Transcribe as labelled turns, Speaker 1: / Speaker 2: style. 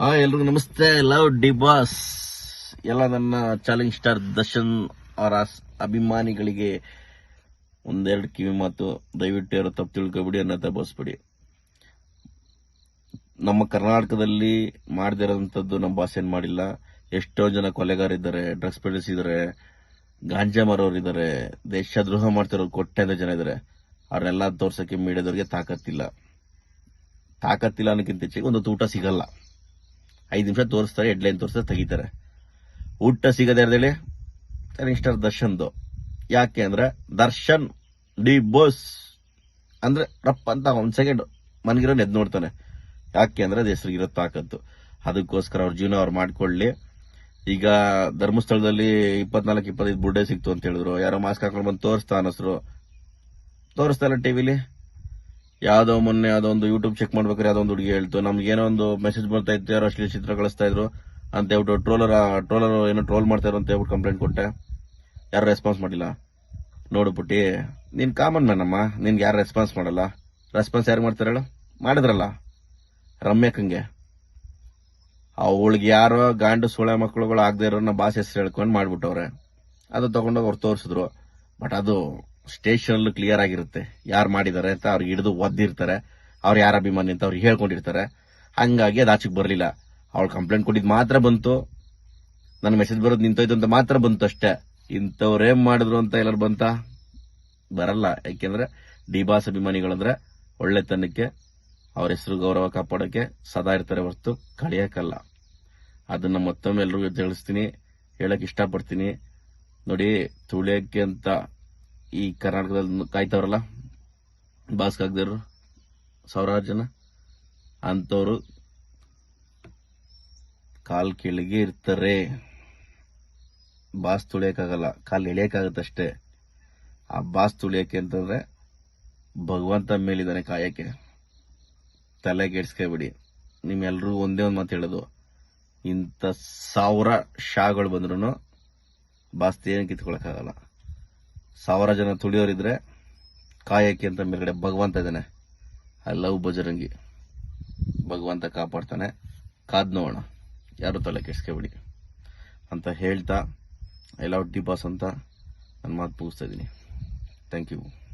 Speaker 1: ಹಾ, ಎಲ್ರಿಗೂ ನಮಸ್ತೆ. ಲವ್ ಡಿ ಬಾಸ್ ಎಲ್ಲ ನನ್ನ ಚಾಲೆಂಜ್ ಸ್ಟಾರ್ ದರ್ಶನ್ ಅವರ ಅಭಿಮಾನಿಗಳಿಗೆ ಒಂದೆರಡು ಕಿವಿ ಮಾತು. ದಯವಿಟ್ಟು ಯಾರು ತಪ್ಪು ತಿಳ್ಕೊಬಿಡಿ ಅನ್ನ ತಪ್ಪಿಸ್ಬಿಡಿ. ನಮ್ಮ ಕರ್ನಾಟಕದಲ್ಲಿ ಮಾಡದಿರೋಂಥದ್ದು ನಮ್ಮ ಬಾಸ್ ಏನು ಮಾಡಿಲ್ಲ. ಎಷ್ಟೋ ಜನ ಕೊಲೆಗಾರಿದ್ದಾರೆ ಡ್ರಗ್ಸ್ ಇದ್ದಾರೆ, ಗಾಂಜಾ ಮಾರೋರಿದ್ದಾರೆ ದೇಶದ್ರೋಹ ಮಾಡ್ತಿರೋರು ಕೊಟ್ಟೆ ಜನ ಇದ್ದಾರೆ. ಅವ್ರನ್ನೆಲ್ಲ ತೋರ್ಸಕ್ಕೆ ಮೀಡಿಯಾದವ್ರಿಗೆ ತಾಕತ್ತಿಲ್ಲ. ತಾಕತ್ತಿಲ್ಲ ಅನ್ನೋಕ್ಕಿಂತ ಹೆಚ್ಚಿಗೆ ಒಂದು ಊಟ ಸಿಗಲ್ಲ. ಐದು ನಿಮಿಷ ತೋರಿಸ್ತಾರೆ ಹೆಡ್ಲೈನ್ ತೋರಿಸ್ತಾರೆ, ತೆಗಿತಾರೆ. ಊಟ ಸಿಗದೆ ಇರ್ದೇಳಿ ಕನಿಷ್ಠ ದರ್ಶನ್ದು. ಯಾಕೆ ಅಂದ್ರೆ, ದರ್ಶನ್ ಡಿ ಬೋಸ್ ಅಂದ್ರೆ ರಪ್ಪ ಅಂತ ಒಂದ್ ಸೆಕೆಂಡ್ ಮನ್ಗಿರೋ ಎದ್ ನೋಡ್ತಾನೆ. ಯಾಕೆ ಅಂದ್ರೆ ಅದು ಹೆಸರಿಗಿರೋ ತಾಕತ್ತು. ಅದಕ್ಕೋಸ್ಕರ ಅವ್ರ ಜೀವನ ಅವ್ರು ಮಾಡ್ಕೊಳ್ಳಿ. ಈಗ ಧರ್ಮಸ್ಥಳದಲ್ಲಿ ಇಪ್ಪತ್ನಾಲ್ಕು, ಇಪ್ಪತ್ತೈದು ಬುಡ್ಡೆ ಸಿಕ್ತು ಅಂತ ಹೇಳಿದ್ರು. ಯಾರೋ ಮಾಸ್ಕ್ ಹಾಕೊಂಡು ಬಂದು ತೋರಿಸ್ತಾ ಅನ್ನಿಸ್ರು ತೋರಿಸ್ತಾ ಇಲ್ಲ ಟಿವಿಲಿ ಯಾವ್ದೋ ಮೊನ್ನೆ ಅದೊಂದು ಯೂಟ್ಯೂಬ್ ಚೆಕ್ ಮಾಡ್ಬೇಕಾದ್ರೆ ಅದೊಂದು ಹುಡುಗಿ ಹೇಳ್ತು. ನಮ್ಗೆ ಏನೋ ಒಂದು ಮೆಸೇಜ್ ಬರ್ತಾ ಇತ್ತು, ಯಾರೋ ಅಶ್ಲೀಲ ಚಿತ್ರ ಕಳಿಸ್ತಾ ಇದ್ರು ಅಂತ ಹೇಳ್ಬಿಟ್ಟು ಟ್ರೋಲರ್ ಟ್ರೋಲರ್ ಏನೋ ಟ್ರೋಲ್ ಮಾಡ್ತಾ ಇರೋ ಅಂತ ಹೇಳ್ಬಿಟ್ಟು ಕಂಪ್ಲೇಂಟ್ ಕೊಟ್ಟೆ. ಯಾರು ರೆಸ್ಪಾನ್ಸ್ ಮಾಡಿಲ್ಲ. ನೋಡು ನೀನ್ ಕಾಮನ್ ಮ್ಯಾನ್ ಅಮ್ಮ, ನಿನ್ಗೆ ಯಾರು ರೆಸ್ಪಾನ್ಸ್ ಮಾಡಲ್ಲ. ರೆಸ್ಪಾನ್ಸ್ ಯಾರು ಮಾಡ್ತಾರೆ ಹೇಳು? ಮಾಡಿದ್ರಲ್ಲ. ರಮ್ಯಕಂಗೆ ಅವಳಿಗೆ ಯಾರೋ ಗಾಂಡು ಸುಳೆ ಮಕ್ಕಳುಗಳು ಆಗದೆ ಇರೋ ಭಾಷೆ ಹೆಸರು ಹೇಳ್ಕೊಂಡು ಮಾಡ್ಬಿಟ್ಟವ್ರೆ. ಅದು ತಗೊಂಡೋಗಿ ಅವ್ರು ತೋರಿಸಿದ್ರು. ಬಟ್ ಅದು ಸ್ಟೇಷನ್ ಕ್ಲಿಯರ್ ಆಗಿರುತ್ತೆ. ಯಾರು ಮಾಡಿದ್ದಾರೆ ಅಂತ ಅವ್ರಿಗೆ ಹಿಡಿದು ಒದ್ದಿರ್ತಾರೆ. ಅವ್ರು ಯಾರ ಅಭಿಮಾನಿ ಅಂತ ಅವ್ರಿಗೆ ಹೇಳ್ಕೊಂಡಿರ್ತಾರೆ. ಹಂಗಾಗಿ ಅದು ಆಚೆಗೆ ಬರಲಿಲ್ಲ. ಅವಳು ಕಂಪ್ಲೇಂಟ್ ಕೊಟ್ಟಿದ್ದು ಮಾತ್ರ ಬಂತು. ನನ್ನ ಮೆಸೇಜ್ ಬರೋದು ನಿಂತೋಯ್ತು ಅಂತ ಮಾತ್ರ ಬಂತು ಅಷ್ಟೇ. ಇಂಥವ್ರೇಮ್ ಮಾಡಿದ್ರು ಅಂತ ಎಲ್ಲರೂ ಬಂತ? ಬರಲ್ಲ. ಯಾಕೆಂದ್ರೆ ಡಿ ಬಾಸ್ ಅಭಿಮಾನಿಗಳಂದ್ರೆ ಒಳ್ಳೆತನಕ್ಕೆ, ಅವ್ರ ಹೆಸರು ಗೌರವ ಕಾಪಾಡೋಕೆ ಸದಾ ಇರ್ತಾರೆ ಹೊರತು ಕಳಿಯಕ್ಕಲ್ಲ ಅದನ್ನ ಮತ್ತೊಮ್ಮೆ ಎಲ್ರಿಗೂ ತಿಳಿಸ್ತೀನಿ. ಹೇಳಕ್ ಇಷ್ಟಪಡ್ತೀನಿ. ನೋಡಿ, ತುಳಿಯಕ್ಕೆ ಅಂತ ಈ ಕರ್ನಾಟಕದಲ್ಲಿ ಕಾಯ್ತವ್ರಲ್ಲ? ಬಾಸ್ ಸಾವಿರಾರು ಜನ, ಅಂಥವ್ರು ಕಾಲು ಕೆಳಗೆ ಇರ್ತಾರೆ. ಬಾಸ್ ತುಳಿಯಕ್ಕಾಗಲ್ಲ, ಕಾಲ್ ಎಳೆಯೋಕ್ಕಾಗತ್ತಷ್ಟೇ. ಆ ಬಾಸ್ ತುಳಿಯಕ್ಕೆ ಅಂತಂದ್ರೆ ಭಗವಂತ ಮೇಲಿದ್ದಾನೆ ಕಾಯಕ್ಕೆ. ತಲೆ ಕೆಡ್ಸ್ಕೊಬಿಡಿ. ನಿಮ್ಮೆಲ್ಲರೂ ಒಂದೇ ಒಂದು ಮಾತು ಹೇಳೋದು. ಇಂಥ ಸಾವಿರ ಶಾಗಳು ಬಂದ್ರೂ ಬಾಸ್ ಏನು ಕಿತ್ಕೊಳಕ್ಕಾಗಲ್ಲ. ಸಾವಿರ ಜನ ತುಳಿಯೋರಿದ್ರೆ ಕಾಯಕಿ ಅಂತ ಮೇಲ್ಗಡೆ ಭಗವಂತ ಇದ್ದಾನೆ. ಐ ಲವ್ ಬಜರಂಗಿ ಭಗವಂತ ಕಾಪಾಡ್ತಾನೆ. ಕಾದ್ ನೋಡೋಣ. ಯಾರು ತಲೆ ಕೆಡ್ಸ್ಕೊಬಿಡಿ ಅಂತ ಹೇಳ್ತಾ ಐ ಲವ್ ಡಿ ಬಾಸ್ ಅಂತ ನನ್ನ ಮಾತು ಮುಗಿಸ್ತಾ ಇದ್ದೀನಿ. Thank you